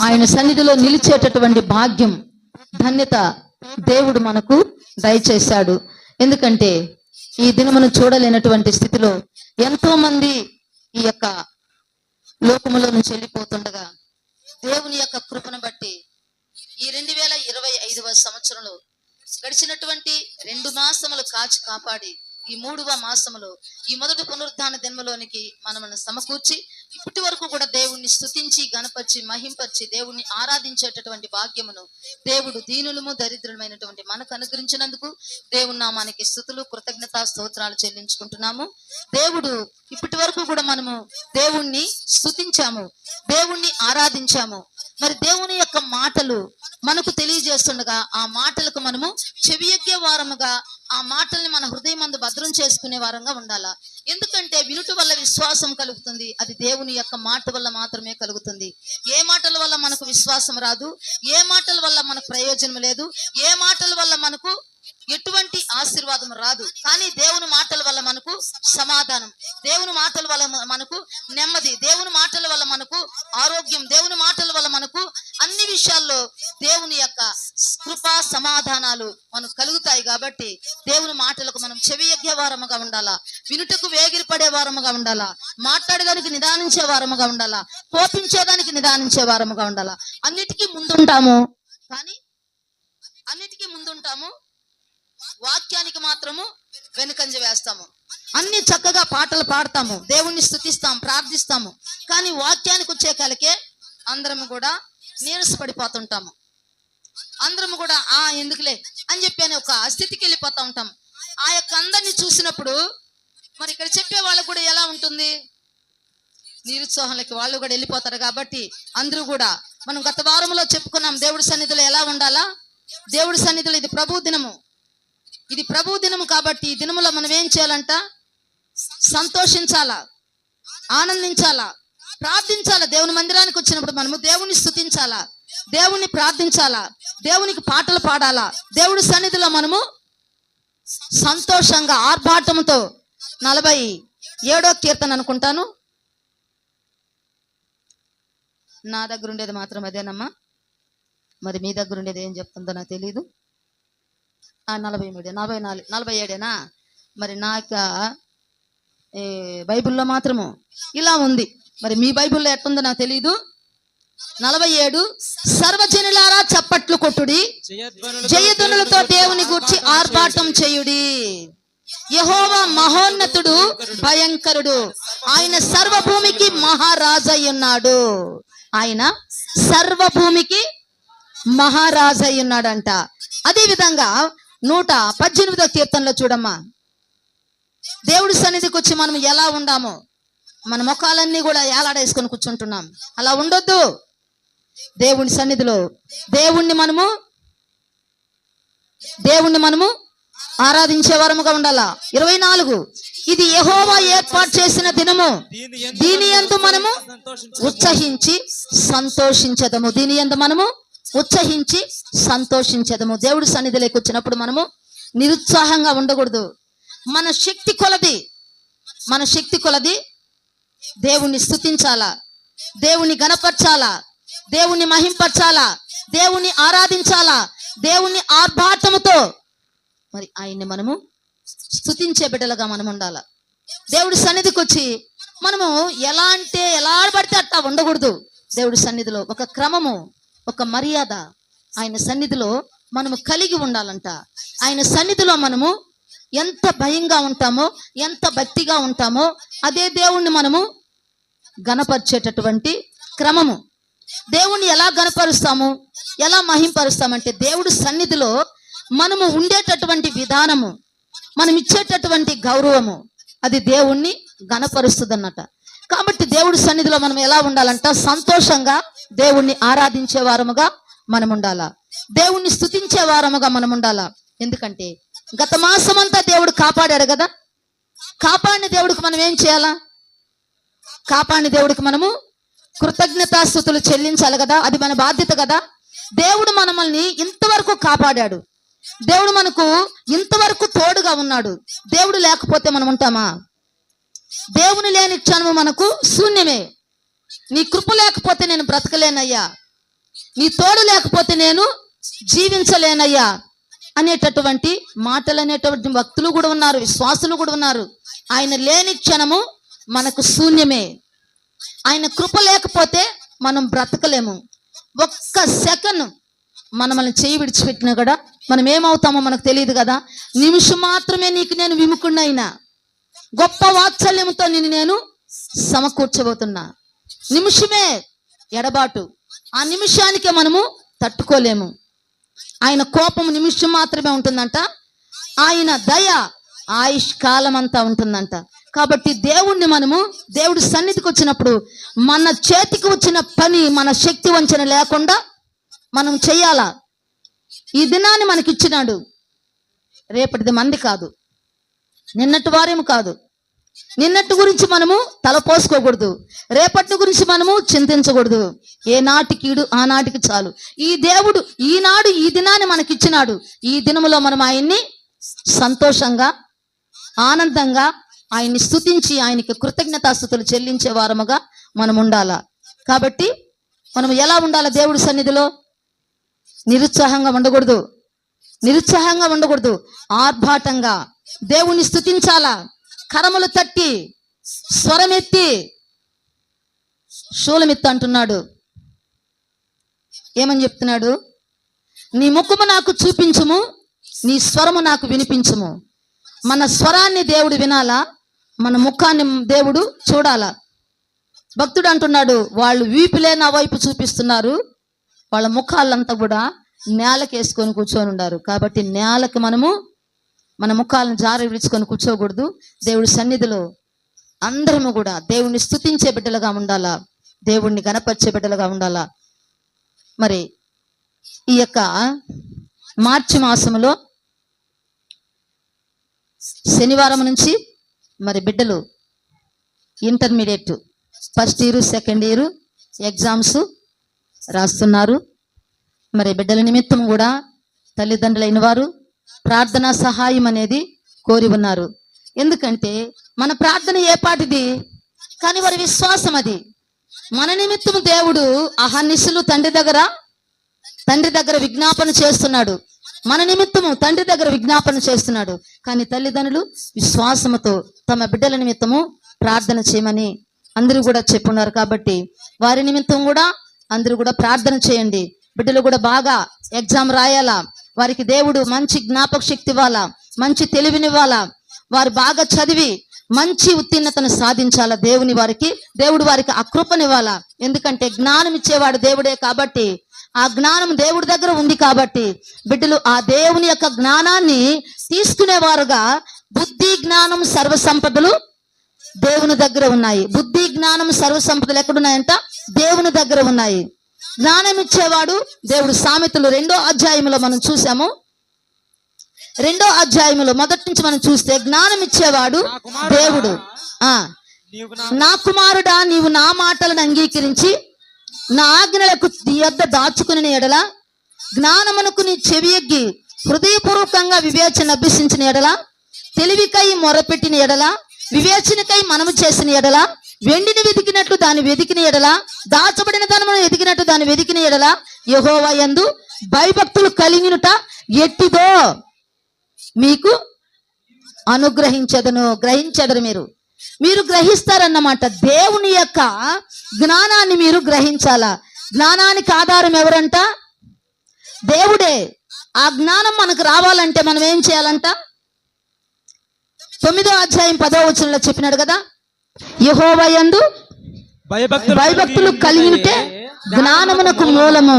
ఆయన సన్నిధిలో నిలిచేటటువంటి భాగ్యం ధన్యత దేవుడు మనకు దయచేశాడు. ఎందుకంటే ఈ దినమును చూడలేనటువంటి స్థితిలో ఎంతో మంది ఈ యొక్క లోకములో నుంచి వెళ్ళిపోతుండగా దేవుని యొక్క కృపను బట్టి ఈ రెండు వేల ఇరవై ఐదవ సంవత్సరంలో గడిచినటువంటి రెండు మాసములు కాచి కాపాడి ఈ మూడవ మాసములో ఈ మొదటి పునరుద్ధాన దినములోనికి మనము సమకూర్చి ఇప్పటి వరకు కూడా దేవుణ్ణి స్థుతించి గణపరిచి మహింపరిచి దేవుణ్ణి ఆరాధించేటటువంటి భాగ్యమును దేవుడు దీనులము దరిద్రులమైనటువంటి మనకు అనుగ్రహించినందుకు దేవుని నామానికి స్థుతులు కృతజ్ఞతా స్తోత్రాలు చెల్లించుకుంటున్నాము. దేవుడు ఇప్పటి వరకు కూడా మనము దేవుణ్ణి స్థుతించాము దేవుణ్ణి ఆరాధించాము మరి దేవుని యొక్క మాటలు మనకు తెలియజేస్తుండగా ఆ మాటలకు మనము చెవియగ్గే వారముగా ఆ మాటల్ని మన హృదయం అందు భద్రం చేసుకునే వారంగా ఉండాలా. ఎందుకంటే వినుట వల్ల విశ్వాసం కలుగుతుంది అది దేవుని యొక్క మాట వల్ల మాత్రమే కలుగుతుంది. ఏ మాటల వల్ల మనకు విశ్వాసం రాదు ఏ మాటల వల్ల మనకు ప్రయోజనం లేదు ఏ మాటల వల్ల మనకు ఎటువంటి ఆశీర్వాదం రాదు. కానీ దేవుని మాటల వల్ల మనకు సమాధానం. దేవుని మాటల వల్ల మనకు నెమ్మది. దేవుని మాటల వల్ల మనకు ఆరోగ్యం. దేవుని మాటల వల్ల మనకు అన్ని విషయాల్లో దేవుని యొక్క కృపా సమాధానాలు మనకు కలుగుతాయి కాబట్టి దేవుని మాటలకు మనం చెవియగ్గే వారముగా ఉండాలా. వినుటకు వేగిరిపడే వారముగా ఉండాలా. మాట్లాడేదానికి నిదానించే వారముగా ఉండాలా. కోపించేదానికి నిదానించే వారముగా ఉండాలా. అన్నిటికీ ముందుంటాము. కానీ అన్నిటికీ ముందుంటాము. వాక్యానికి మాత్రము వెనుకంజ వేస్తాము. అన్ని చక్కగా పాటలు పాడతాము. దేవుణ్ణి స్థుతిస్తాం ప్రార్థిస్తాము. కానీ వాక్యానికి వచ్చే కలకే అందరము కూడా నీరసపడిపోతుంటాము. అందరము కూడా ఆ ఎందుకులే? అని చెప్పి అని ఒక స్థితికి వెళ్ళిపోతా ఉంటాము ఆ యొక్క అందరిని చూసినప్పుడు మరి ఇక్కడ చెప్పే వాళ్ళకు కూడా ఎలా ఉంటుంది? నిరుత్సాహంలోకి వాళ్ళు కూడా వెళ్ళిపోతారు కాబట్టి అందరూ కూడా మనం గత వారంలో చెప్పుకున్నాం దేవుడి సన్నిధిలో ఎలా ఉండాలా? దేవుడి సన్నిధిలో ఇది ప్రభు దినము. ఇది ప్రభు దినము కాబట్టి ఈ దినములో మనం ఏం చేయాలంట? సంతోషించాలా? ఆనందించాలా? ప్రార్థించాలా? దేవుని మందిరానికి వచ్చినప్పుడు మనము దేవుని స్థుతించాలా? దేవుని ప్రార్థించాలా? దేవునికి పాటలు పాడాలా? దేవుడి సన్నిధిలో మనము సంతోషంగా ఆర్భాటంతో నలభై ఏడో కీర్తన అనుకుంటాను. నా దగ్గర ఉండేది మాత్రం అదేనమ్మా. మరి మీ దగ్గర ఉండేది ఏం చెప్తుందో నాకు తెలియదు నలభై మూడు నలభై నాలుగు నలభై ఏడేనా మరి నా యొక్క ఏ, బైబిల్లో మాత్రము ఇలా ఉంది. మరి మీ బైబిల్లో ఎట్టుందో నాకు తెలియదు నలభై ఏడు సర్వజనులారా చప్పట్లు కొట్టుడి జయధ్వనులతో దేవుని గూర్చి ఆర్భాటం చేయుడి. యహోవా మహోన్నతుడు భయంకరుడు. ఆయన సర్వభూమికి మహారాజై ఉన్నాడు ఆయన సర్వభూమికి మహారాజై ఉన్నాడంట అదేవిధంగా నూట పద్దెనిమిదో కీర్తనలో చూడమ్మా. దేవుడి సన్నిధికి వచ్చి మనం ఎలా ఉండామో మన ముఖాలన్నీ కూడా ఏలాడేసుకొని కూర్చుంటున్నాం. అలా ఉండొద్దు. దేవుని సన్నిధిలో దేవుణ్ణి మనము దేవుణ్ణి మనము ఆరాధించే వారముగా ఉండాలా? ఇరవై నాలుగు. ఇది యహోవా ఏర్పాటు చేసిన దినము. దీని ఎందు మనము ఉత్సహించి సంతోషించదము. దీని ఎందు మనము ఉత్సహించి సంతోషించదము. దేవుడి సన్నిధిలోకి వచ్చినప్పుడు మనము నిరుత్సాహంగా ఉండకూడదు. మన శక్తి కొలది. మన శక్తి కొలది దేవుణ్ణి స్థుతించాలా దేవుణ్ణి గణపరచాలా దేవుణ్ణి మహింపరచాలా? దేవుణ్ణి ఆరాధించాలా? దేవుణ్ణి ఆర్భాటముతో మరి ఆయన్ని మనము స్తుతించే బిడ్డలుగా మనం ఉండాల? దేవుడి సన్నిధికి వచ్చి మనము ఎలా అంటే ఎలా పడితే అట్లా ఉండకూడదు. దేవుడి సన్నిధిలో ఒక క్రమము. ఒక మర్యాద. ఆయన సన్నిధిలో మనము కలిగి ఉండాలంట. ఆయన సన్నిధిలో మనము ఎంత భయంగా ఉంటామో ఎంత భక్తిగా ఉంటామో అదే దేవుణ్ణి మనము గణపరిచేటటువంటి క్రమము. దేవుణ్ణి ఎలా గణపరుస్తాము ఎలా మహింపరుస్తామంటే దేవుడి సన్నిధిలో మనము ఉండేటటువంటి విధానము మనం ఇచ్చేటటువంటి గౌరవము అది దేవుణ్ణి గణపరుస్తుంది కాబట్టి దేవుడి సన్నిధిలో మనం ఎలా ఉండాలంట? సంతోషంగా దేవుణ్ణి ఆరాధించే వారముగా మనం ఉండాలా దేవుణ్ణి స్థుతించే వారముగా మనం ఉండాలా ఎందుకంటే గత మాసమంతా దేవుడు కాపాడాడు కదా? కాపాడిన దేవుడికి మనం ఏం చేయాలా? కాపాడిన దేవుడికి మనము కృతజ్ఞతాస్థుతులు చెల్లించాలి కదా? అది మన బాధ్యత కదా? దేవుడు మనల్ని ఇంతవరకు కాపాడాడు. దేవుడు మనకు ఇంతవరకు తోడుగా ఉన్నాడు. దేవుడు లేకపోతే మనం ఉంటామా? దేవుని లేని క్షణము మనకు శూన్యమే. నీ కృప లేకపోతే నేను బ్రతకలేనయ్యా. నీ తోడు లేకపోతే నేను జీవించలేనయ్యా అనేటటువంటి మాటలు అనేటువంటి భక్తులు కూడా ఉన్నారు విశ్వాసులు కూడా ఉన్నారు. ఆయన లేని క్షణము మనకు శూన్యమే. ఆయన కృప లేకపోతే మనం బ్రతకలేము. ఒక్క సెకండ్ మనమల్ని మనల్ని చేయి విడిచిపెట్టినా కూడా మనం ఏమవుతామో మనకు తెలియదు కదా. నిమిషం మాత్రమే నీకు నేను విముకున్నైనా గొప్ప వాత్సల్యంతో నిన్ను నేను సమకూర్చబోతున్నా. నిమిషమే ఎడబాటు. ఆ నిమిషానికే మనము తట్టుకోలేము. ఆయన కోపం నిమిషం మాత్రమే ఉంటుందంట. ఆయన దయ ఆయుష్ కాలం అంతా ఉంటుందంట. కాబట్టి దేవుణ్ణి మనము దేవుడి సన్నిధికి వచ్చినప్పుడు మన చేతికి వచ్చిన పని మన శక్తి వంచన లేకుండా మనం చెయ్యాలా ఈ దినాన్ని మనకి ఇచ్చినాడు రేపటిది మంది కాదు. నిన్నటి వారేం కాదు. నిన్నటి గురించి మనము తలపోసుకోకూడదు రేపటి గురించి మనము చింతించకూడదు. ఏ నాటికి ఈడు చాలు. ఈ దేవుడు ఈనాడు ఈ దినాన్ని మనకిచ్చినాడు. ఈ దినములో మనం ఆయన్ని సంతోషంగా ఆనందంగా ఆయన్ని స్తుతించి ఆయనకి కృతజ్ఞతాస్థుతులు చెల్లించే వారముగా మనం ఉండాలా కాబట్టి మనం ఎలా ఉండాలా దేవుడి సన్నిధిలో? నిరుత్సాహంగా ఉండకూడదు. నిరుత్సాహంగా ఉండకూడదు. ఆర్భాటంగా. దేవుణ్ణి స్తుతించాలా? కరములు తట్టి స్వరమెత్తి శూలమెత్తి అంటున్నాడు. ఏమని చెప్తున్నాడు? నీ ముఖము నాకు చూపించుము నీ స్వరము నాకు వినిపించుము. మన స్వరాన్ని దేవుడు వినాలా? మన ముఖాన్ని దేవుడు చూడాలా? భక్తుడు అంటున్నాడు వాళ్ళు వీపులే నా వైపు చూపిస్తున్నారు. వాళ్ళ ముఖాలంతా కూడా నేలకేసుకొని కూర్చొని ఉన్నారు కాబట్టి నేలకి మనము మన ముఖాలను జారి విడుచుకొని కూర్చోకూడదు. దేవుడి సన్నిధిలో అందరము కూడా దేవుణ్ణి స్థుతించే బిడ్డలుగా ఉండాలా? దేవుణ్ణి గణపరిచే బిడ్డలుగా ఉండాలా? మరి ఈ యొక్క మార్చి మాసంలో శనివారం నుంచి మరి బిడ్డలు intermediate first year second year exams రాస్తున్నారు. మరి బిడ్డల నిమిత్తం కూడా తల్లిదండ్రులైన వారు ప్రార్థన సహాయం అనేది కోరి ఉన్నారు. ఎందుకంటే మన ప్రార్థన ఏ పాటిది? కానీ వారి విశ్వాసం అది. మన నిమిత్తం దేవుడు అహర్నిశలు తండ్రి దగ్గర తండ్రి దగ్గర విజ్ఞాపన చేస్తున్నాడు. మన నిమిత్తము తండ్రి దగ్గర విజ్ఞాపన చేస్తున్నాడు. కానీ తల్లిదండ్రులు విశ్వాసముతో తమ బిడ్డల నిమిత్తము ప్రార్థన చేయమని అందరూ కూడా చెప్పున్నారు కాబట్టి వారి నిమిత్తం కూడా అందరూ కూడా ప్రార్థన చేయండి. బిడ్డలు కూడా బాగా ఎగ్జామ్ రాయాలా? వారికి దేవుడు మంచి జ్ఞాపక శక్తి ఇవ్వాలా మంచి తెలివినివ్వాలా వారు బాగా చదివి మంచి ఉత్తీర్ణతను సాధించాలా దేవుని వారికి దేవుడు వారికి అకృపనివ్వాలా ఎందుకంటే జ్ఞానం ఇచ్చేవాడు దేవుడే కాబట్టి ఆ జ్ఞానం దేవుడి దగ్గర ఉంది కాబట్టి బిడ్డలు ఆ దేవుని యొక్క జ్ఞానాన్ని తీసుకునేవారుగా బుద్ధి జ్ఞానం సర్వ సంపదలు దేవుని దగ్గర ఉన్నాయి. బుద్ధి జ్ఞానం సర్వ సంపదలు ఎక్కడున్నాయంట? దేవుని దగ్గర ఉన్నాయి. జ్ఞానం ఇచ్చేవాడు దేవుడు సామెతలు రెండో అధ్యాయంలో మనం చూసాము. రెండో అధ్యాయంలో మొదటి నుంచి మనం చూస్తే జ్ఞానం ఇచ్చేవాడు దేవుడు. ఆ. నా కుమారుడా నీవు నా మాటలను అంగీకరించి నా ఆజ్ఞలకు నీ యొద్ద దాచుకుని ఎడల జ్ఞానమునకు నీ చెవియగ్గి హృదయపూర్వకంగా వివేచన అభ్యసించిన ఎడల తెలివికై మొరపెట్టిన ఎడల వివేచనకై మనము చేసిన ఎడల వెండిని వెతికినట్లు దాన్ని వెతికిన ఎడల దాచబడిన ధనమును వెతికినట్టు దాన్ని వెతికిన ఎడల యహోవా యందు భయభక్తులు కలిగినట ఎట్టిదో మీకు అనుగ్రహించదను గ్రహించదరు మీరు. మీరు గ్రహిస్తారన్నమాట దేవుని యొక్క జ్ఞానాన్ని మీరు గ్రహించాలా? జ్ఞానానికి ఆధారం ఎవరంట? దేవుడే. ఆ జ్ఞానం మనకు రావాలంటే మనం ఏం చేయాలంట? తొమ్మిదో అధ్యాయం పదో వచనంలో చెప్పినాడు కదా యహోవయందు భయభక్తులు కలిగితే జ్ఞానమునకు మూలము.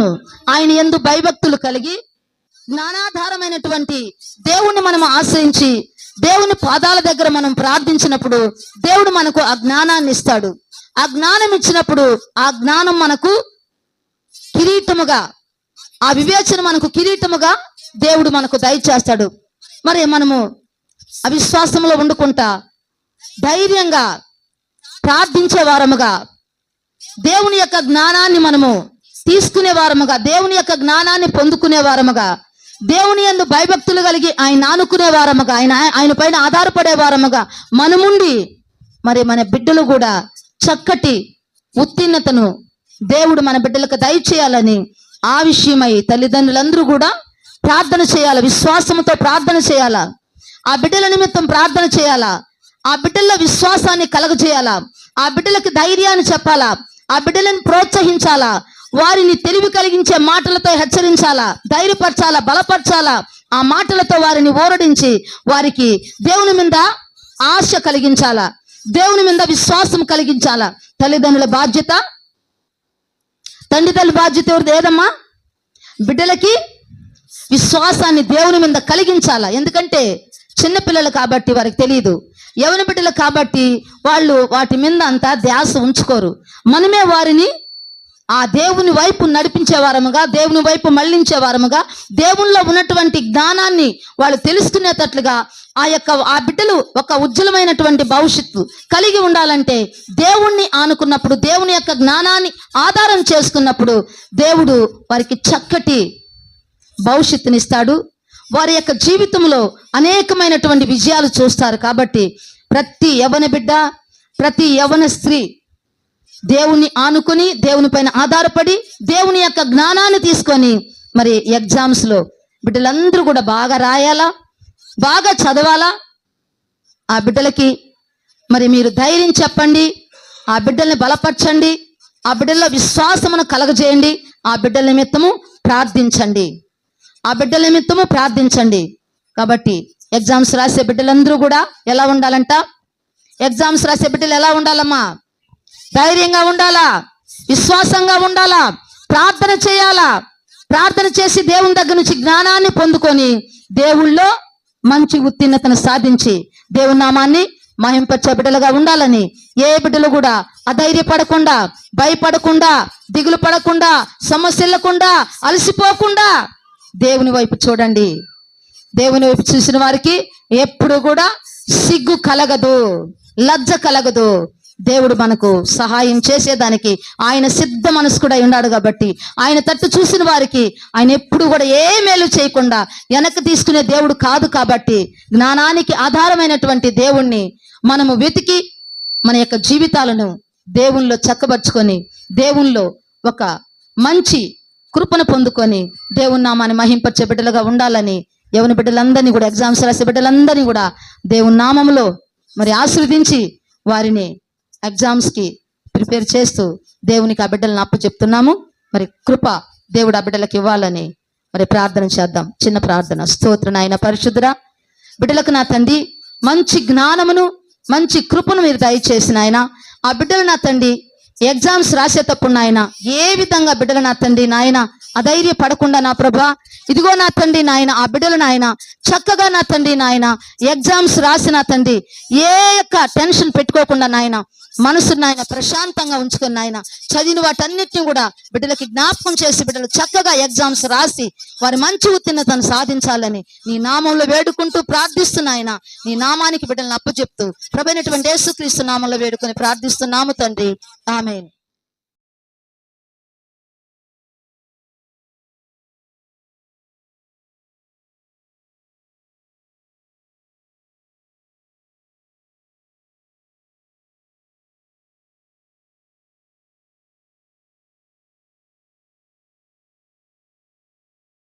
ఆయన ఎందు భయభక్తులు కలిగి జ్ఞానాధారమైనటువంటి దేవుణ్ణి మనం ఆశ్రయించి దేవుని పాదాల దగ్గర మనం ప్రార్థించినప్పుడు దేవుడు మనకు ఆ జ్ఞానాన్ని ఇస్తాడు. ఆ జ్ఞానం ఇచ్చినప్పుడు ఆ జ్ఞానం మనకు కిరీటముగా ఆ వివేచన మనకు కిరీటముగా దేవుడు మనకు దయచేస్తాడు. మరి మనము అవిశ్వాసంలో వండుకుంటా ధైర్యంగా ప్రార్థించే వారముగా దేవుని యొక్క జ్ఞానాన్ని మనము తీసుకునే వారముగా దేవుని యొక్క జ్ఞానాన్ని పొందుకునే వారముగా దేవుని ఎందు భయభక్తులు కలిగి ఆయన ఆనుకునే వారముగా ఆయన ఆయన పైన ఆధారపడే వారముగా మనముండి మరి మన బిడ్డలు కూడా చక్కటి ఉత్తీర్ణతను దేవుడు మన బిడ్డలకు దయచేయాలని ఆ విషయమై తల్లిదండ్రులందరూ కూడా ప్రార్థన చేయాలా విశ్వాసంతో ప్రార్థన చేయాలా ఆ బిడ్డల నిమిత్తం ప్రార్థన చేయాలా ఆ బిడ్డల్లో విశ్వాసాన్ని కలగజేయాలా? ఆ బిడ్డలకు ధైర్యాన్ని చెప్పాలా? ఆ బిడ్డలను ప్రోత్సహించాలా? వారిని తెలివి కలిగించే మాటలతో హెచ్చరించాలా? ధైర్యపరచాలా? బలపరచాలా? ఆ మాటలతో వారిని ఓరడించి వారికి దేవుని మీద ఆశ కలిగించాలా? దేవుని మీద విశ్వాసం కలిగించాలా? తల్లిదండ్రుల బాధ్యత? తండ్రిదండ్రుల బాధ్యత ఎవరిది? ఏదమ్మా? బిడ్డలకి విశ్వాసాన్ని దేవుని మీద కలిగించాలా? ఎందుకంటే చిన్నపిల్లలు కాబట్టి వారికి తెలియదు యవన బిడ్డలు కాబట్టి వాళ్ళు వాటి మీద అంతా ధ్యాస ఉంచుకోరు. మనమే వారిని ఆ దేవుని వైపు నడిపించే వారముగా దేవుని వైపు మళ్ళించే వారముగా దేవునిలో ఉన్నటువంటి జ్ఞానాన్ని వాళ్ళు తెలుసుకునేటట్లుగా ఆ యొక్క ఆ బిడ్డలు ఒక ఉజ్వలమైనటువంటి భవిష్యత్తు కలిగి ఉండాలంటే దేవుణ్ణి ఆనుకున్నప్పుడు దేవుని యొక్క జ్ఞానాన్ని ఆధారం చేసుకున్నప్పుడు దేవుడు వారికి చక్కటి భవిష్యత్తునిస్తాడు. వారి యొక్క జీవితంలో అనేకమైనటువంటి విజయాలు చూస్తారు కాబట్టి ప్రతి యవన బిడ్డ ప్రతి యవన స్త్రీ దేవుని ఆనుకొని దేవుని పైన ఆధారపడి దేవుని యొక్క జ్ఞానాన్ని తీసుకొని మరి ఎగ్జామ్స్లో బిడ్డలందరూ కూడా బాగా రాయాలా? బాగా చదవాలా? ఆ బిడ్డలకి మరి మీరు ధైర్యం చెప్పండి ఆ బిడ్డల్ని బలపరచండి ఆ బిడ్డల్లో విశ్వాసమును కలగజేయండి ఆ బిడ్డల నిమిత్తము ప్రార్థించండి. ఆ బిడ్డల నిమిత్తము ప్రార్థించండి. కాబట్టి ఎగ్జామ్స్ రాసే బిడ్డలందరూ కూడా ఎలా ఉండాలంట? ఎగ్జామ్స్ రాసే బిడ్డలు ఎలా ఉండాలమ్మా? ధైర్యంగా ఉండాలా? విశ్వాసంగా ఉండాలా? ప్రార్థన చేయాలా? ప్రార్థన చేసి దేవుని దగ్గర నుంచి జ్ఞానాన్ని పొందుకొని దేవుళ్ళో మంచి ఉత్తీర్ణతను సాధించి దేవుని నామాన్ని మహింపచ్చే బిడ్డలుగా ఉండాలని ఏ బిడ్డలు కూడా అధైర్యపడకుండా భయపడకుండా దిగులు పడకుండా సమస్యలకుండా అలసిపోకుండా దేవుని వైపు చూడండి. దేవుని వైపు చూసిన వారికి ఎప్పుడు కూడా సిగ్గు కలగదు లజ్జ కలగదు. దేవుడు మనకు సహాయం చేసేదానికి ఆయన సిద్ధ మనస్కుడై ఉన్నాడు కాబట్టి ఆయన తట్టు చూసిన వారికి ఆయన ఎప్పుడు కూడా ఏ మేలు చేయకుండా వెనక్కి తీసుకునే దేవుడు కాదు కాబట్టి జ్ఞానానికి ఆధారమైనటువంటి దేవుణ్ణి మనము వెతికి మన యొక్క జీవితాలను దేవునిలో చక్కబరుచుకొని దేవుణ్ణిలో ఒక మంచి కృపను పొందుకొని దేవుని నామాన్ని మహింపచ్చే బిడ్డలుగా ఉండాలని యవని బిడ్డలందరినీ కూడా ఎగ్జామ్స్ రాసే బిడ్డలందరినీ కూడా దేవుని నామములో మరి ఆశీర్వదించి వారిని ఎగ్జామ్స్కి ప్రిపేర్ చేస్తూ దేవునికి ఆ బిడ్డలను అప్పు చెప్తున్నాము మరి కృప దేవుడు ఆ బిడ్డలకు ఇవ్వాలని మరి ప్రార్థన చేద్దాం. చిన్న ప్రార్థన. స్తోత్ర నాయన పరిశుద్ధురా బిడ్డలకు నా తండ్రి మంచి జ్ఞానమును మంచి కృపను మీరు దయచేసిన ఆయన ఆ బిడ్డలు నా తండ్రి ఎగ్జామ్స్ రాసేటప్పుడు నాయన ఏ విధంగా బిడ్డలు నా తండ్రి నాయన అధైర్యపడకుండా నా ప్రభా. ఇదిగో నా తండ్రి నాయన ఆ బిడ్డలు నాయన చక్కగా నా తండ్రి నాయన ఎగ్జామ్స్ రాసిన తండ్రి ఏ యొక్క టెన్షన్ పెట్టుకోకుండా నాయన మనసు నాయన ప్రశాంతంగా ఉంచుకుని నాయన చదివిన వాటన్నిటిని కూడా బిడ్డలకి జ్ఞాపకం చేసి బిడ్డలు చక్కగా ఎగ్జామ్స్ రాసి వారి మంచి ఉత్తీర్ణతను సాధించాలని నీ నామంలో వేడుకుంటూ ప్రార్థిస్తున్నాయన నీ నామానికి బిడ్డలను అప్పచెప్తూ ప్రభైనటువంటి యేసుక్రీస్తు నామంలో వేడుకొని ప్రార్థిస్తున్నాము తండ్రి. ఆమె